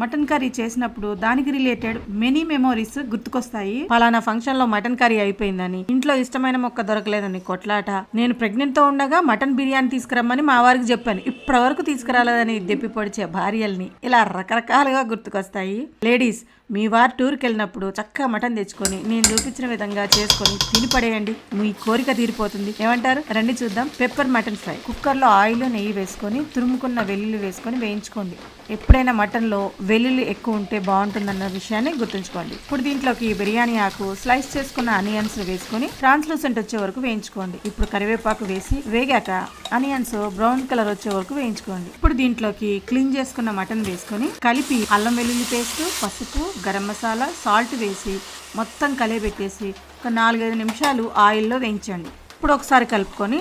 Mutton curry చేసినప్పుడు దానికి related many memories గుర్తుకొస్తాయి. పలానా ఫంక్షన్లో మటన్ కర్రీ అయిపోయిందని ఇంట్లో ఇష్టమైన మొక్క దొరకలేదని కొట్లాట నేను ప్రెగ్నెంట్తో ఉండగా మటన్ బిర్యానీ తీసుకురమ్మని మా వారికి చెప్పాను. ఇప్పటి వరకు తీసుకురాలేదని దెప్పి పొడిచే భార్యల్ని ఇలా రకరకాలుగా గుర్తుకొస్తాయి. లేడీస్ మీ వారు టూర్కి వెళ్ళినప్పుడు చక్కగా మటన్ తెచ్చుకొని నేను చూపించిన విధంగా చేసుకొని తిని పడేయండి. మీ కోరిక తీరిపోతుంది. ఏమంటారు? రండి చూద్దాం. Pepper mutton fry. కుక్కర్లో ఆయిల్ నెయ్యి వేసుకొని తురుముకున్న వెల్లుల్లి వేసుకొని వేయించుకోండి. ఎప్పుడైనా మటన్లో వెల్లుల్లి ఎక్కువ ఉంటే బాగుంటుందన్న విషయాన్ని గుర్తుంచుకోండి. ఇప్పుడు దీంట్లోకి బిర్యానీ ఆకు స్లైస్ చేసుకున్న అనియన్స్ వేసుకొని ట్రాన్స్లూసెంట్ వచ్చే వరకు వేయించుకోండి. ఇప్పుడు కరివేపాకు వేసి వేగాక అనియన్స్ బ్రౌన్ కలర్ వచ్చే వరకు వేయించుకోండి. ఇప్పుడు దీంట్లోకి క్లీన్ చేసుకున్న మటన్ వేసుకొని కలిపి అల్లం వెల్లుల్లి పేస్ట్ పసుపు గరం మసాలా సాల్ట్ వేసి మొత్తం కలియబెట్టేసి ఒక నాలుగైదు నిమిషాలు ఆయిల్లో వేయించండి. ఇప్పుడు ఒకసారి కలుపుకొని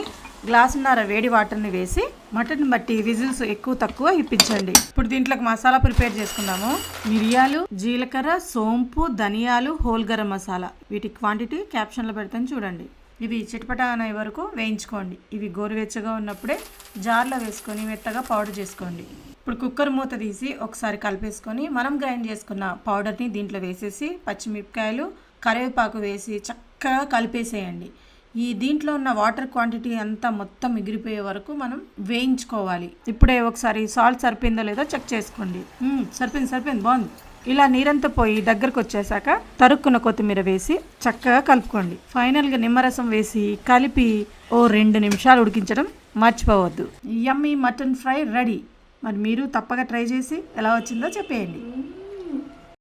గ్లాసున్నర వేడి వాటర్ని వేసి మటన్ బట్టి విజిల్స్ ఎక్కువ తక్కువ ఇప్పించండి. ఇప్పుడు దీంట్లోకి మసాలా ప్రిపేర్ చేసుకుందాము. మిరియాలు జీలకర్ర సోంపు ధనియాలు హోల్ గరం మసాలా. వీటి క్వాంటిటీ క్యాప్షన్లో పెడతాను చూడండి. ఇవి చిటపట అనే వరకు వేయించుకోండి. ఇవి గోరువెచ్చగా ఉన్నప్పుడే జార్లో వేసుకొని మెత్తగా పౌడర్ చేసుకోండి. ఇప్పుడు కుక్కర్ మూత తీసి ఒకసారి కలిపేసుకొని మనం గ్రైండ్ చేసుకున్న పౌడర్ని దీంట్లో వేసేసి పచ్చిమిరపకాయలు కరివేపాకు వేసి చక్కగా కలిపేసేయండి. ఈ దీంట్లో ఉన్న వాటర్ క్వాంటిటీ అంతా మొత్తం మిగిలిపోయే వరకు మనం వేయించుకోవాలి. ఇప్పుడే ఒకసారి సాల్ట్ సరిపోయిందో లేదో చెక్ చేసుకోండి. సరిపోయింది సరిపోయింది బాగుంది. ఇలా నీరంతా పోయి దగ్గరకు వచ్చేసాక తరుక్కున్న కొత్తిమీర వేసి చక్కగా కలుపుకోండి. ఫైనల్గా నిమ్మరసం వేసి కలిపి ఓ రెండు నిమిషాలు ఉడికించడం మర్చిపోవద్దు. Yummy mutton fry ready. మరి మీరు తప్పక ట్రై చేసి ఎలా వచ్చిందో చెప్పేయండి.